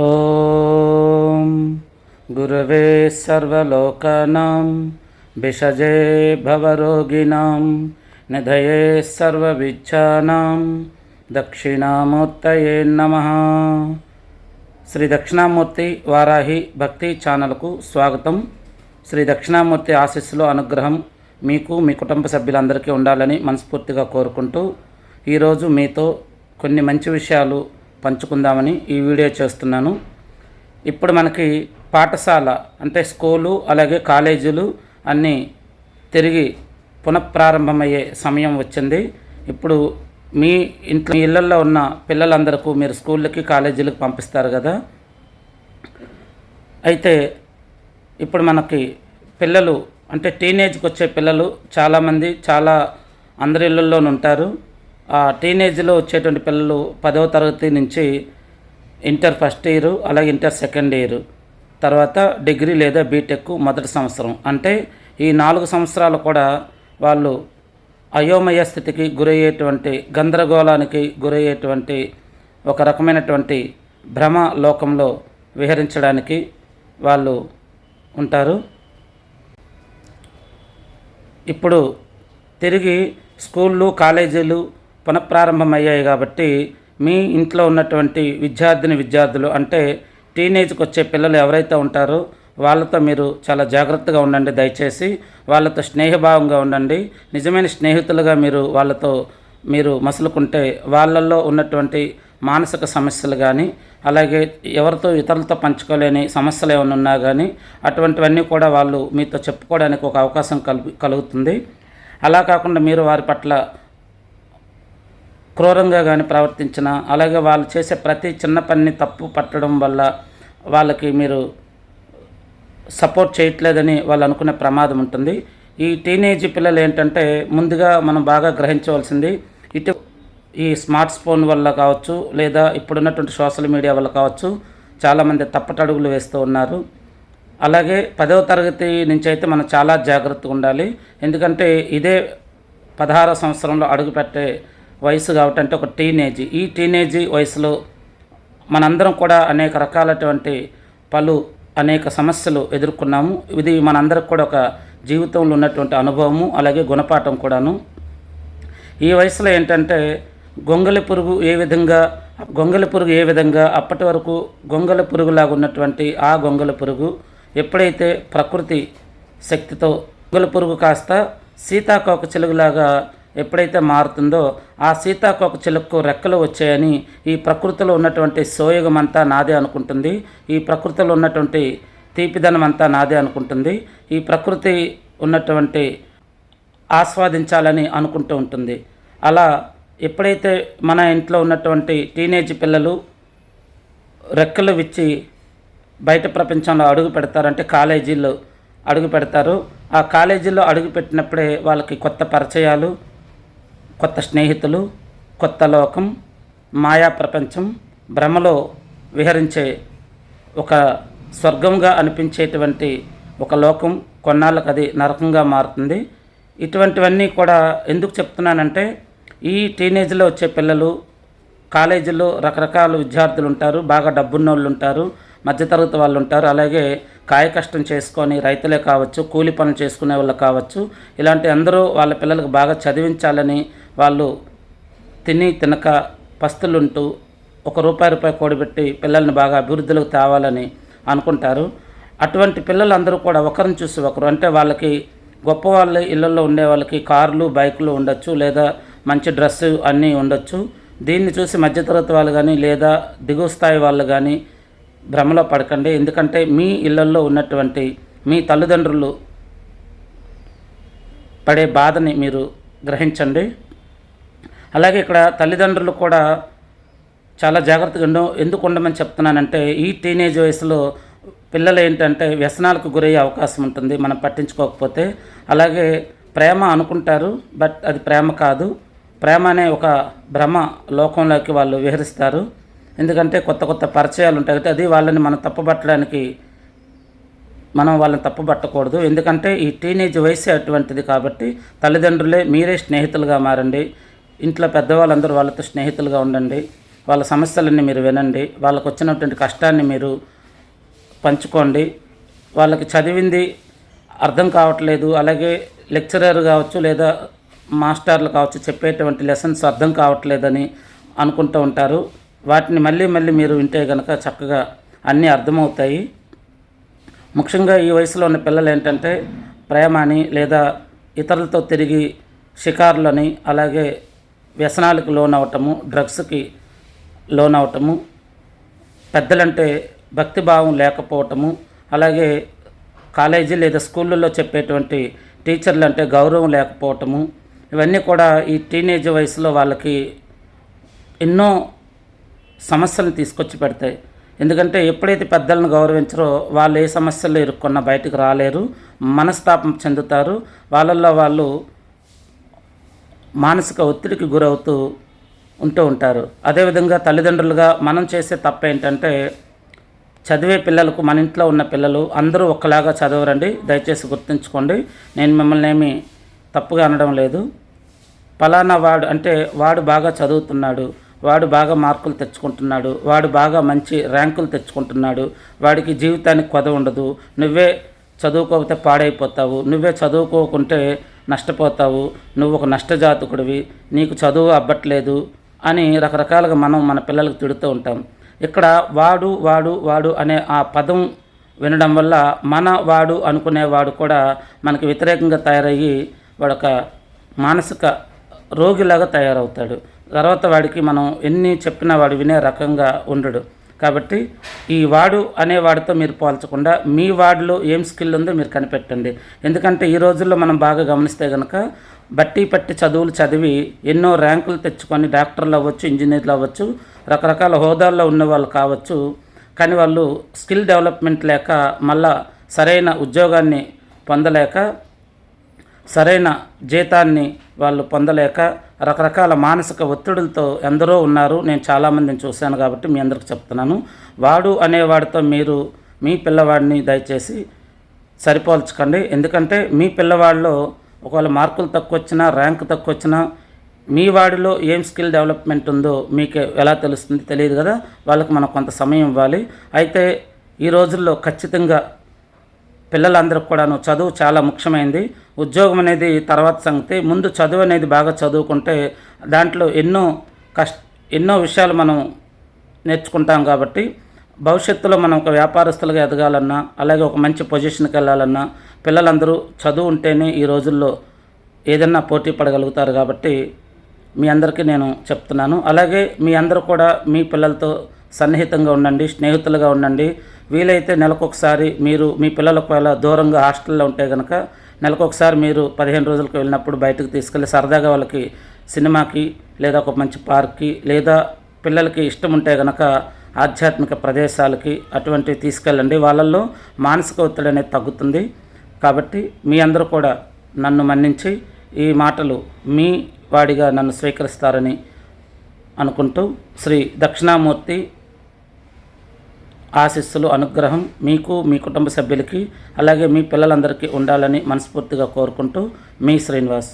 ॐ गुरवे सर्वलोकानां भिषजे भवरोगिणां निधये सर्वविच्छानां దక్షిణామూర్తయే నమ శ్రీ దక్షిణామూర్తి వారాహి భక్తి ఛానల్కు స్వాగతం శ్రీ దక్షిణామూర్తి ఆశీస్సులో అనుగ్రహం మీకు మీ కుటుంబ సభ్యులందరికీ ఉండాలని మనస్ఫూర్తిగా కోరుకుంటూ ఈరోజు మీతో కొన్ని మంచి విషయాలు పంచుకుందామని ఈ వీడియో చేస్తున్నాను. ఇప్పుడు మనకి పాఠశాల అంటే స్కూలు అలాగే కాలేజీలు అన్నీ తిరిగి పునఃప్రారంభమయ్యే సమయం వచ్చింది. ఇప్పుడు మీ ఇంట్లో మీ ఇళ్ళల్లో ఉన్న పిల్లలందరికీ మీరు స్కూళ్ళకి కాలేజీలకు పంపిస్తారు కదా. అయితే ఇప్పుడు మనకి పిల్లలు అంటే టీనేజ్కి వచ్చే పిల్లలు చాలామంది చాలా అందరి ఇళ్ళల్లోనూ ఉంటారు. టీనేజ్లో వచ్చేటువంటి పిల్లలు పదవ తరగతి నుంచి ఇంటర్ ఫస్ట్ ఇయర్ అలాగే ఇంటర్ సెకండ్ ఇయర్. తర్వాత డిగ్రీ లేదా బీటెక్ మొదటి సంవత్సరం. అంటే ఈ నాలుగు సంవత్సరాలు కూడా వాళ్ళు అయోమయ స్థితికి గురయ్యేటువంటి గందరగోళానికి గురయ్యేటువంటి ఒక రకమైనటువంటి భ్రమ లోకంలో విహరించడానికి వాళ్ళు ఉంటారు. ఇప్పుడు తిరిగి స్కూళ్ళు కాలేజీలు పునఃప్రారంభమయ్యాయి కాబట్టి మీ ఇంట్లో ఉన్నటువంటి విద్యార్థిని విద్యార్థులు అంటే టీనేజ్కి వచ్చే పిల్లలు ఎవరైతే ఉంటారో వాళ్ళతో మీరు చాలా జాగ్రత్తగా ఉండండి. దయచేసి వాళ్ళతో స్నేహభావంగా ఉండండి. నిజమైన స్నేహితులుగా మీరు వాళ్ళతో మీరు మసులుకుంటే వాళ్ళల్లో ఉన్నటువంటి మానసిక సమస్యలు కానీ అలాగే ఎవరితో ఇతరులతో పంచుకోలేని సమస్యలు ఏమైనా ఉన్నా కానీ అటువంటివన్నీ కూడా వాళ్ళు మీతో చెప్పుకోవడానికి ఒక అవకాశం కలుగుతుంది. అలా కాకుండా మీరు వారి పట్ల క్రూరంగా కానీ ప్రవర్తించిన అలాగే వాళ్ళు చేసే ప్రతి చిన్న పనిని తప్పు పట్టడం వల్ల వాళ్ళకి మీరు సపోర్ట్ చేయట్లేదని వాళ్ళు అనుకునే ప్రమాదం ఉంటుంది. ఈ టీనేజ్ పిల్లలు ఏంటంటే ముందుగా మనం బాగా గ్రహించవలసింది ఇటు ఈ స్మార్ట్ ఫోన్ వల్ల కావచ్చు లేదా ఇప్పుడున్నటువంటి సోషల్ మీడియా వల్ల కావచ్చు చాలామంది తప్పటడుగులు వేస్తూ ఉన్నారు. అలాగే పదవ తరగతి నుంచి అయితే మనం చాలా జాగ్రత్తగా ఉండాలి. ఎందుకంటే ఇదే పదహారో సంవత్సరంలో అడుగుపెట్టే వయసు కాబట్టి అంటే ఒక టీనేజ్ ఈ టీనేజ్ వయసులో మనందరం కూడా అనేక రకాలటువంటి పలు అనేక సమస్యలు ఎదుర్కొన్నాము. ఇది మనందరికి కూడా ఒక జీవితంలో ఉన్నటువంటి అనుభవము అలాగే గుణపాఠం కూడాను. ఈ వయసులో ఏంటంటే గొంగలి పురుగు ఏ విధంగా గొంగలి పురుగు ఏ విధంగా అప్పటి వరకు గొంగలి పురుగులాగా ఉన్నటువంటి ఆ గొంగలి పురుగు ఎప్పుడైతే ప్రకృతి శక్తితో గొంగలి పురుగు కాస్త సీతాకోక చిలుగులాగా ఎప్పుడైతే మారుతుందో ఆ సీతాకోక చిలుక్కు రెక్కలు వచ్చాయని ఈ ప్రకృతిలో ఉన్నటువంటి సోయగం అంతా నాదే అనుకుంటుంది. ఈ ప్రకృతిలో ఉన్నటువంటి తీపిదనం అంతా నాదే అనుకుంటుంది. ఈ ప్రకృతి ఉన్నటువంటి ఆస్వాదించాలని అనుకుంటూ ఉంటుంది. అలా ఎప్పుడైతే మన ఇంట్లో ఉన్నటువంటి టీనేజ్ పిల్లలు రెక్కలు విచ్చి బయట ప్రపంచంలో అడుగు పెడతారంటే కాలేజీల్లో అడుగు పెడతారు. ఆ కాలేజీలో అడుగు పెట్టినప్పుడే వాళ్ళకి కొత్త పరిచయాలు కొత్త స్నేహితులు కొత్త లోకం మాయా ప్రపంచం భ్రమలో విహరించే ఒక స్వర్గంగా అనిపించేటువంటి ఒక లోకం కొన్నాళ్ళకు అది నరకంగా మారుతుంది. ఇటువంటివన్నీ కూడా ఎందుకు చెప్తున్నానంటే ఈ టీనేజ్లో వచ్చే పిల్లలు కాలేజీలో రకరకాల విద్యార్థులు ఉంటారు బాగా డబ్బున్న వాళ్ళు ఉంటారు మధ్యతరగతి వాళ్ళు ఉంటారు. అలాగే కాయ కష్టం చేసుకొని రైతులే కావచ్చు కూలి పనులు చేసుకునే వాళ్ళు కావచ్చు. ఇలాంటి అందరూ వాళ్ళ పిల్లలకు బాగా చదివించాలని వాళ్ళు తిని తినక పస్తులుంటూ ఒక రూపాయి రూపాయి కూడబెట్టి పిల్లల్ని బాగా అభివృద్ధిలోకి తేవాలని అనుకుంటారు. అటువంటి పిల్లలందరూ కూడా ఒకరిని చూసి ఒకరు. అంటే వాళ్ళకి గొప్ప వాళ్ళ ఇళ్ళల్లో ఉండే వాళ్ళకి కార్లు బైకులు ఉండొచ్చు లేదా మంచి డ్రెస్సు అన్నీ ఉండొచ్చు. దీన్ని చూసి మధ్యతరగతి వాళ్ళు కానీ లేదా దిగువ స్థాయి వాళ్ళు కానీ భ్రమలో పడకండి. ఎందుకంటే మీ ఇళ్ళల్లో ఉన్నటువంటి మీ తల్లిదండ్రులు పడే బాధని మీరు గ్రహించండి. అలాగే ఇక్కడ తల్లిదండ్రులు కూడా చాలా జాగ్రత్తగా ఉండ ఎందుకు ఉండమని చెప్తున్నానంటే ఈ టీనేజ్ వయసులో పిల్లలు ఏంటంటే వ్యసనాలకు గురయ్యే అవకాశం ఉంటుంది మనం పట్టించుకోకపోతే. అలాగే ప్రేమ అనుకుంటారు బట్ అది ప్రేమ కాదు. ప్రేమ అనే ఒక భ్రమ లోకంలోకి వాళ్ళు విహరిస్తారు. ఎందుకంటే కొత్త కొత్త పరిచయాలు ఉంటాయి కాబట్టి అది వాళ్ళని మనం తప్పుపట్టడానికి మనం వాళ్ళని తప్పుపట్టకూడదు. ఎందుకంటే ఈ టీనేజ్ వయసు అటువంటిది కాబట్టి తల్లిదండ్రులే మీరే స్నేహితులుగా మారండి. ఇంట్లో పెద్దవాళ్ళందరూ వాళ్ళతో స్నేహితులుగా ఉండండి. వాళ్ళ సమస్యలన్నీ మీరు వినండి. వాళ్ళకు వచ్చినటువంటి కష్టాన్ని మీరు పంచుకోండి. వాళ్ళకి చదివింది అర్థం కావట్లేదు. అలాగే లెక్చరర్ కావచ్చు లేదా మాస్టర్లు కావచ్చు చెప్పేటువంటి లెసన్స్ అర్థం కావట్లేదని అనుకుంటూ ఉంటారు. వాటిని మళ్ళీ మళ్ళీ మీరు వింటే కనుక చక్కగా అన్నీ అర్థమవుతాయి. ముఖ్యంగా ఈ వయసులో ఉన్న పిల్లలు ఏంటంటే ప్రేమ అని లేదా ఇతరులతో తిరిగి షికారులని అలాగే వ్యసనాలకు లోనవటము డ్రగ్స్కి లోనవటము పెద్దలంటే భక్తిభావం లేకపోవటము అలాగే కాలేజీ లేదా స్కూళ్ళల్లో చెప్పేటువంటి టీచర్లు అంటే గౌరవం లేకపోవటము ఇవన్నీ కూడా ఈ టీనేజ్ వయసులో వాళ్ళకి ఎన్నో సమస్యలను తీసుకొచ్చి పెడతాయి. ఎందుకంటే ఎప్పుడైతే పెద్దలను గౌరవించరో వాళ్ళు ఏ సమస్యలు ఇరుక్కున్నా బయటకు రాలేరు మనస్తాపం చెందుతారు. వాళ్ళల్లో వాళ్ళు మానసిక ఒత్తిడికి గురవుతూ ఉంటూ ఉంటారు. అదేవిధంగా తల్లిదండ్రులుగా మనం చేసే తప్పు ఏంటంటే చదివే పిల్లలకు మన ఇంట్లో ఉన్న పిల్లలు అందరూ ఒక్కలాగా చదవరండి. దయచేసి గుర్తుంచుకోండి. నేను మిమ్మల్ని ఏమి తప్పుగా అనడం లేదు. పలానా వాడు అంటే వాడు బాగా చదువుతున్నాడు వాడు బాగా మార్కులు తెచ్చుకుంటున్నాడు వాడు బాగా మంచి ర్యాంకులు తెచ్చుకుంటున్నాడు వాడికి జీవితానికి కొద ఉండదు నువ్వే చదువుకోకపోతే పాడైపోతావు నువ్వే చదువుకోకుంటే నష్టపోతావు నువ్వు ఒక నష్టజాతకుడివి నీకు చదువు అబ్బట్లేదు అని రకరకాలుగా మనం మన పిల్లలకు తిడుతూ ఉంటాం. ఇక్కడ వాడు వాడు వాడు అనే ఆ పదం వినడం వల్ల మన వాడు అనుకునేవాడు కూడా మనకి వ్యతిరేకంగా తయారయ్యి వాడొక మానసిక రోగిలాగా తయారవుతాడు. తర్వాత వాడికి మనం ఎన్ని చెప్పినా వాడు వినే రకంగా ఉండడు. కాబట్టి ఈ వాడు అనే వాడితో మీరు పోల్చకుండా మీ వాడిలో ఏం స్కిల్ ఉందో మీరు కనిపెట్టండి. ఎందుకంటే ఈ రోజుల్లో మనం బాగా గమనిస్తే కనుక బట్టి పట్టి చదువులు చదివి ఎన్నో ర్యాంకులు తెచ్చుకొని డాక్టర్లు అవ్వచ్చు ఇంజనీర్లు అవ్వచ్చు రకరకాల హోదాల్లో ఉన్న వాళ్ళు కావచ్చు. కానీ వాళ్ళు స్కిల్ డెవలప్మెంట్ లేక మళ్ళా సరైన ఉద్యోగాన్ని పొందలేక సరైన జీతాన్ని వాళ్ళు పొందలేక రకరకాల మానసిక ఒత్తిడులతో ఎందరో ఉన్నారు. నేను చాలామందిని చూశాను కాబట్టి మీ అందరికి చెప్తున్నాను. వాడు అనేవాడితో మీరు మీ పిల్లవాడిని దయచేసి సరిపోల్చకండి. ఎందుకంటే మీ పిల్లవాడిలో ఒకవేళ మార్కులు తక్కువ వచ్చినా ర్యాంక్ తక్కువ వచ్చినా మీ వాడిలో ఏం స్కిల్ డెవలప్మెంట్ ఉందో మీకు ఎలా తెలుస్తుంది తెలియదు కదా. వాళ్ళకి మనం కొంత సమయం ఇవ్వాలి. అయితే ఈ రోజుల్లో ఖచ్చితంగా పిల్లలందరికి కూడాను చదువు చాలా ముఖ్యమైనది ఉద్యోగం అనేది తర్వాత సంగతి. ముందు చదువు అనేది బాగా చదువుకుంటే దాంట్లో ఎన్నో కష్ట ఎన్నో విషయాలు మనం నేర్చుకుంటాం కాబట్టి భవిష్యత్తులో మనం ఒక వ్యాపారస్తులుగా ఎదగాలన్నా అలాగే ఒక మంచి పొజిషన్కి వెళ్ళాలన్నా పిల్లలందరూ చదువు ఉంటేనే ఈ రోజుల్లో ఏదన్నా పోటీ పడగలుగుతారు కాబట్టి మీ అందరికీ నేను చెప్తున్నాను. అలాగే మీ అందరూ కూడా మీ పిల్లలతో సన్నిహితంగా ఉండండి స్నేహితులుగా ఉండండి. వీలైతే నెలకొకసారి మీరు మీ పిల్లలకు ఒకవేళ దూరంగా హాస్టల్లో ఉంటే కనుక నెలకొకసారి మీరు పదిహేను రోజులకు వెళ్ళినప్పుడు బయటకు తీసుకెళ్ళి సరదాగా వాళ్ళకి సినిమాకి లేదా ఒక మంచి పార్క్కి లేదా పిల్లలకి ఇష్టం ఉంటే కనుక ఆధ్యాత్మిక ప్రదేశాలకి అటువంటివి తీసుకెళ్ళండి. వాళ్ళల్లో మానసిక ఒత్తిడి అనేది తగ్గుతుంది. కాబట్టి మీ అందరూ కూడా నన్ను మన్నించి ఈ మాటలు మీ వాడిగా నన్ను స్వీకరిస్తారని అనుకుంటూ శ్రీ దక్షిణామూర్తి ఆశీస్సులు అనుగ్రహం మీకు మీ కుటుంబ సభ్యులకి అలాగే మీ పిల్లలందరికీ ఉండాలని మనస్ఫూర్తిగా కోరుకుంటూ మీ శ్రీనివాస్.